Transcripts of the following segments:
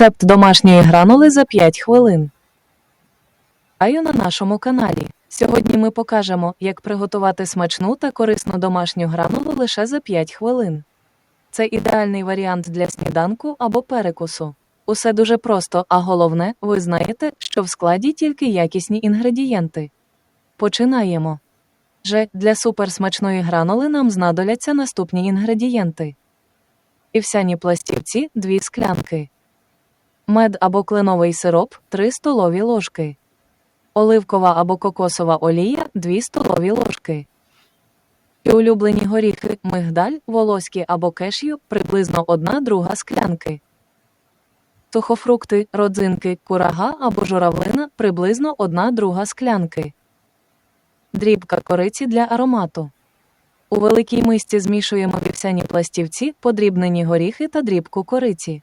Рецепт домашньої гранули за 5 хвилин. Вітаю на нашому каналі. Сьогодні ми покажемо, як приготувати смачну та корисну домашню гранулу лише за 5 хвилин. Це ідеальний варіант для сніданку або перекусу. Усе дуже просто, а головне, ви знаєте, що в складі тільки якісні інгредієнти. Починаємо. Же для суперсмачної гранули нам знадобляться наступні інгредієнти: Івсяні пластівці 2 склянки, мед або кленовий сироп 3 столові ложки, оливкова або кокосова олія 2 столові ложки. І улюблені горіхи, мигдаль, волоські або кешю приблизно 1 друга склянки. Сухофрукти, родзинки, курага або журавлина приблизно 1 друга склянки. Дрібка кориці для аромату. У великій мисці змішуємо вівсяні пластівці, подрібнені горіхи та дрібку кориці.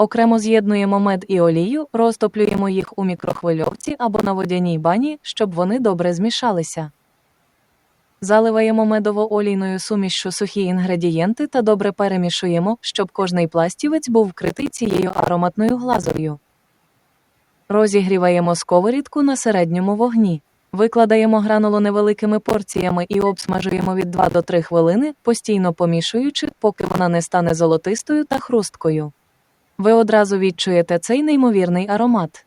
Окремо з'єднуємо мед і олію, розтоплюємо їх у мікрохвильовці або на водяній бані, щоб вони добре змішалися. Заливаємо медово-олійною сумішшю сухі інгредієнти та добре перемішуємо, щоб кожний пластівець був вкритий цією ароматною глазур'ю. Розігріваємо сковорідку на середньому вогні. Викладаємо гранулу невеликими порціями і обсмажуємо від 2 до 3 хвилини, постійно помішуючи, поки вона не стане золотистою та хрусткою. Ви одразу відчуєте цей неймовірний аромат.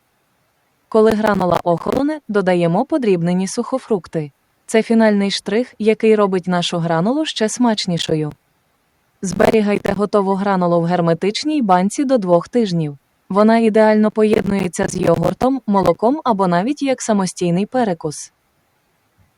Коли гранула охолоне, додаємо подрібнені сухофрукти. Це фінальний штрих, який робить нашу гранулу ще смачнішою. Зберігайте готову гранулу в герметичній банці до 2 тижнів. Вона ідеально поєднується з йогуртом, молоком або навіть як самостійний перекус.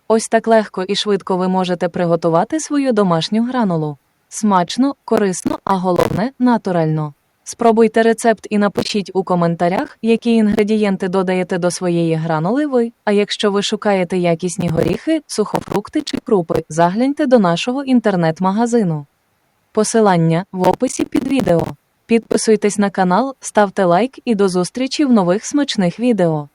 Ось так легко і швидко ви можете приготувати свою домашню гранулу. Смачно, корисно, а головне натурально. Спробуйте рецепт і напишіть у коментарях, які інгредієнти додаєте до своєї гранули ви. А якщо ви шукаєте якісні горіхи, сухофрукти чи крупи, загляньте до нашого інтернет-магазину. Посилання в описі під відео. Підписуйтесь на канал, ставте лайк і до зустрічі в нових смачних відео.